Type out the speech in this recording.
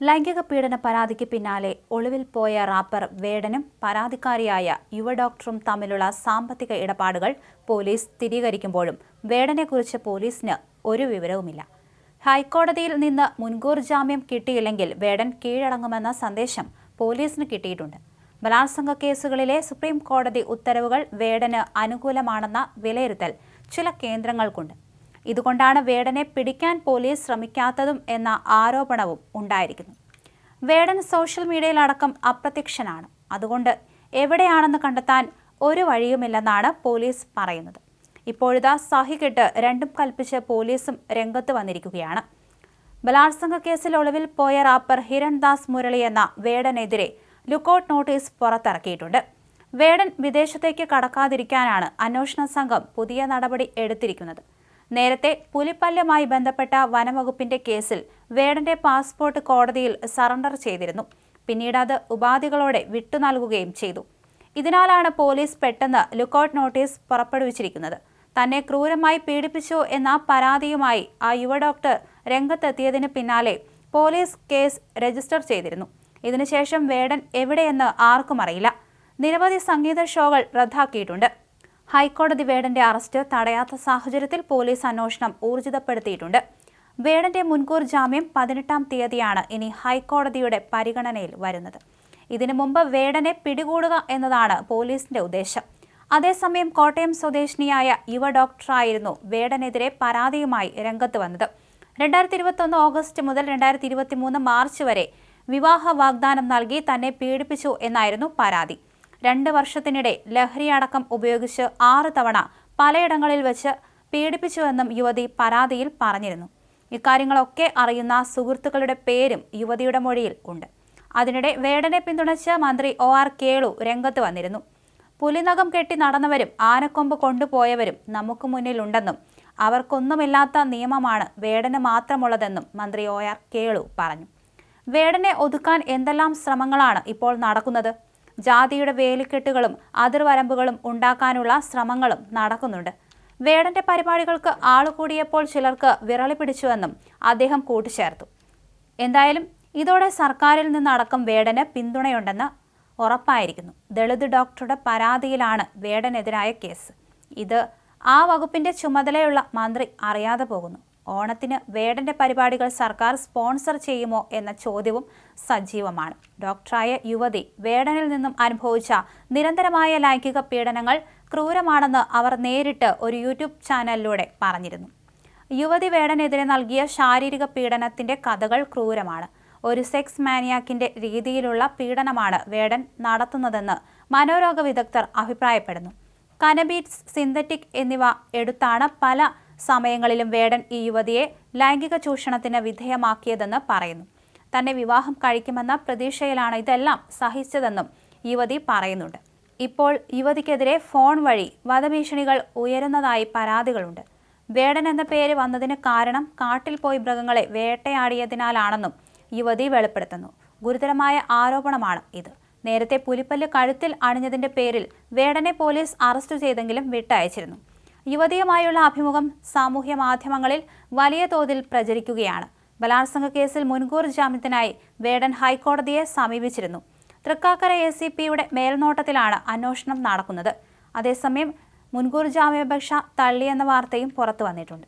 ലൈംഗിക പീഡന പരാതിക്ക് പിന്നാലെ ഒളിവിൽ പോയ റാപ്പർ വേടനും പരാതിക്കാരിയായ യുവ ഡോക്ടറും തമ്മിലുള്ള സാമ്പത്തിക ഇടപാടുകൾ പോലീസ് സ്ഥിരീകരിക്കുമ്പോഴും വേടനെക്കുറിച്ച് പോലീസിന് ഒരു വിവരവുമില്ല. ഹൈക്കോടതിയിൽ നിന്ന് മുൻകൂർ ജാമ്യം കിട്ടിയില്ലെങ്കിൽ വേടൻ കീഴടങ്ങുമെന്ന സന്ദേശം പോലീസിന് കിട്ടിയിട്ടുണ്ട്. ബലാത്സംഗ കേസുകളിലെ സുപ്രീം കോടതി ഉത്തരവുകൾ വേടന് അനുകൂലമാണെന്ന വിലയിരുത്തൽ ചില കേന്ദ്രങ്ങൾക്കുണ്ട്. ഇതുകൊണ്ടാണ് വേടനെ പിടിക്കാൻ പോലീസ് ശ്രമിക്കാത്തതും എന്ന ആരോപണവും ഉണ്ടായിരിക്കുന്നു വേടൻ സോഷ്യൽ മീഡിയയിലടക്കം അപ്രത്യക്ഷനാണ്. അതുകൊണ്ട് എവിടെയാണെന്ന് കണ്ടെത്താൻ ഒരു വഴിയുമില്ലെന്നാണ് പോലീസ് പറയുന്നത്. ഇപ്പോഴിതാ സഹികെട്ട് രണ്ടും കൽപ്പിച്ച് പോലീസും രംഗത്ത് വന്നിരിക്കുകയാണ്. ബലാത്സംഗ കേസിൽ ഒളിവിൽ പോയ റാപ്പർ ഹിരൺദാസ് മുരളി എന്ന വേടനെതിരെ ലുക്കൌട്ട് നോട്ടീസ് പുറത്തിറക്കിയിട്ടുണ്ട്. വേടൻ വിദേശത്തേക്ക് കടക്കാതിരിക്കാനാണ് അന്വേഷണ സംഘം പുതിയ നടപടി എടുത്തിരിക്കുന്നത്. നേരത്തെ പുലിപ്പല്ലുമായി ബന്ധപ്പെട്ട വനംവകുപ്പിന്റെ കേസിൽ വേടന്റെ പാസ്പോർട്ട് കോടതിയിൽ സറണ്ടർ ചെയ്തിരുന്നു. പിന്നീട് അത് ഉപാധികളോടെ വിട്ടു നൽകുകയും ചെയ്തു. ഇതിനാലാണ് പോലീസ് പെട്ടെന്ന് ലുക്കൌട്ട് നോട്ടീസ് പുറപ്പെടുവിച്ചിരിക്കുന്നത്. തന്നെ ക്രൂരമായി പീഡിപ്പിച്ചു എന്ന പരാതിയുമായി ആ യുവ ഡോക്ടർ രംഗത്തെത്തിയതിന് പിന്നാലെ പോലീസ് കേസ് രജിസ്റ്റർ ചെയ്തിരുന്നു. ഇതിനുശേഷം വേടൻ എവിടെയെന്ന് ആർക്കും അറിയില്ല. നിരവധി സംഗീത ഷോകൾ റദ്ദാക്കിയിട്ടുണ്ട്. ഹൈക്കോടതി വേടന്റെ അറസ്റ്റ് തടയാത്ത സാഹചര്യത്തിൽ പോലീസ് അന്വേഷണം ഊർജിതപ്പെടുത്തിയിട്ടുണ്ട്. വേടന്റെ മുൻകൂർ ജാമ്യം പതിനെട്ടാം തീയതിയാണ് ഇനി ഹൈക്കോടതിയുടെ പരിഗണനയിൽ വരുന്നത്. ഇതിനു മുമ്പ് വേടനെ പിടികൂടുക എന്നതാണ് പോലീസിന്റെ ഉദ്ദേശം. അതേസമയം കോട്ടയം സ്വദേശിനിയായ യുവ ഡോക്ടറായിരുന്നു വേടനെതിരെ പരാതിയുമായി രംഗത്ത് വന്നത്. രണ്ടായിരത്തി ഇരുപത്തൊന്ന് ഓഗസ്റ്റ് മുതൽ രണ്ടായിരത്തി ഇരുപത്തി മൂന്ന് മാർച്ച് വരെ വിവാഹ വാഗ്ദാനം നൽകി തന്നെ പീഡിപ്പിച്ചു എന്നായിരുന്നു പരാതി. രണ്ട് വർഷത്തിനിടെ ലഹരിയടക്കം ഉപയോഗിച്ച് ആറ് തവണ പലയിടങ്ങളിൽ വെച്ച് പീഡിപ്പിച്ചുവെന്നും യുവതി പരാതിയിൽ പറഞ്ഞിരുന്നു. ഇക്കാര്യങ്ങളൊക്കെ അറിയുന്ന സുഹൃത്തുക്കളുടെ പേരും യുവതിയുടെ മൊഴിയിൽ ഉണ്ട്. അതിനിടെ വേടനെ പിന്തുണച്ച് മന്ത്രി ഒ ആർ കേളു രംഗത്ത് വന്നിരുന്നു. പുലിനകം കെട്ടി നടന്നവരും ആനക്കൊമ്പ് കൊണ്ടുപോയവരും നമുക്ക് മുന്നിലുണ്ടെന്നും അവർക്കൊന്നുമില്ലാത്ത നിയമമാണ് വേടന് മാത്രമുള്ളതെന്നും മന്ത്രി ഒ ആർ കേളു പറഞ്ഞു. വേടനെ ഒതുക്കാൻ എന്തെല്ലാം ശ്രമങ്ങളാണ് ഇപ്പോൾ നടക്കുന്നത്? ജാതിയുടെ വേലിക്കെട്ടുകളും അതിർവരമ്പുകളും ഉണ്ടാക്കാനുള്ള ശ്രമങ്ങളും നടക്കുന്നുണ്ട്. വേടന്റെ പരിപാടികൾക്ക് ആളുകൂടിയപ്പോൾ ചിലർക്ക് വിരളി പിടിച്ചുവെന്നും അദ്ദേഹം കൂട്ടിച്ചേർത്തു. എന്തായാലും ഇതോടെ സർക്കാരിൽ നിന്നടക്കം വേടന് പിന്തുണയുണ്ടെന്ന് ഉറപ്പായിരിക്കുന്നു. ദളിത് ഡോക്ടറുടെ പരാതിയിലാണ് വേടനെതിരായ കേസ്. ഇത് ആ വകുപ്പിന്റെ ചുമതലയുള്ള മന്ത്രി അറിയാതെ പോകുന്നു. ഓണത്തിന് വേടന്റെ പരിപാടികൾ സർക്കാർ സ്പോൺസർ ചെയ്യുമോ എന്ന ചോദ്യവും സജീവമാണ്. ഡോക്ടറായ യുവതി വേടനിൽ നിന്നും അനുഭവിച്ച നിരന്തരമായ ലൈംഗിക പീഡനങ്ങൾ ക്രൂരമാണെന്ന് അവർ നേരിട്ട് ഒരു യൂട്യൂബ് ചാനലിലൂടെ പറഞ്ഞിരുന്നു. യുവതി വേടനെതിരെ നൽകിയ ശാരീരിക പീഡനത്തിന്റെ കഥകൾ ക്രൂരമാണ്. ഒരു സെക്സ് മാനിയാക്കിന്റെ രീതിയിലുള്ള പീഡനമാണ് വേടൻ നടത്തുന്നതെന്ന് മനോരോഗ വിദഗ്ധർ അഭിപ്രായപ്പെടുന്നു. കനബീറ്റ്സ് സിന്തറ്റിക് എന്നിവ എടുത്താണ് പല സമയങ്ങളിലും വേടൻ ഈ യുവതിയെ ലൈംഗിക ചൂഷണത്തിന് വിധേയമാക്കിയതെന്ന് പറയുന്നു. തന്നെ വിവാഹം കഴിക്കുമെന്ന പ്രതീക്ഷയിലാണ് ഇതെല്ലാം സഹിച്ചതെന്നും യുവതി പറയുന്നുണ്ട്. ഇപ്പോൾ യുവതിക്കെതിരെ ഫോൺ വഴി വധഭീഷണികൾ ഉയരുന്നതായി പരാതികളുണ്ട്. വേടൻ എന്ന പേര് വന്നതിന് കാരണം കാട്ടിൽ പോയി മൃഗങ്ങളെ വേട്ടയാടിയതിനാലാണെന്നും യുവതി വെളിപ്പെടുത്തുന്നു. ഗുരുതരമായ ആരോപണമാണ് ഇത്. നേരത്തെ പുലിപ്പല്ല് കഴുത്തിൽ അണിഞ്ഞതിന്റെ പേരിൽ വേടനെ പോലീസ് അറസ്റ്റ് ചെയ്തെങ്കിലും വിട്ടയച്ചിരുന്നു. യുവതിയുമായുള്ള അഭിമുഖം സാമൂഹ്യ മാധ്യമങ്ങളിൽ വലിയ തോതിൽ പ്രചരിക്കുകയാണ്. ബലാത്സംഗ കേസിൽ മുൻകൂർ ജാമ്യത്തിനായി വേടൻ ഹൈക്കോടതിയെ സമീപിച്ചിരുന്നു. തൃക്കാക്കര എ സി പിയുടെ മേൽനോട്ടത്തിലാണ് അന്വേഷണം നടക്കുന്നത്. അതേസമയം മുൻകൂർ ജാമ്യാപേക്ഷ തള്ളിയെന്ന വാർത്തയും പുറത്തു വന്നിട്ടുണ്ട്.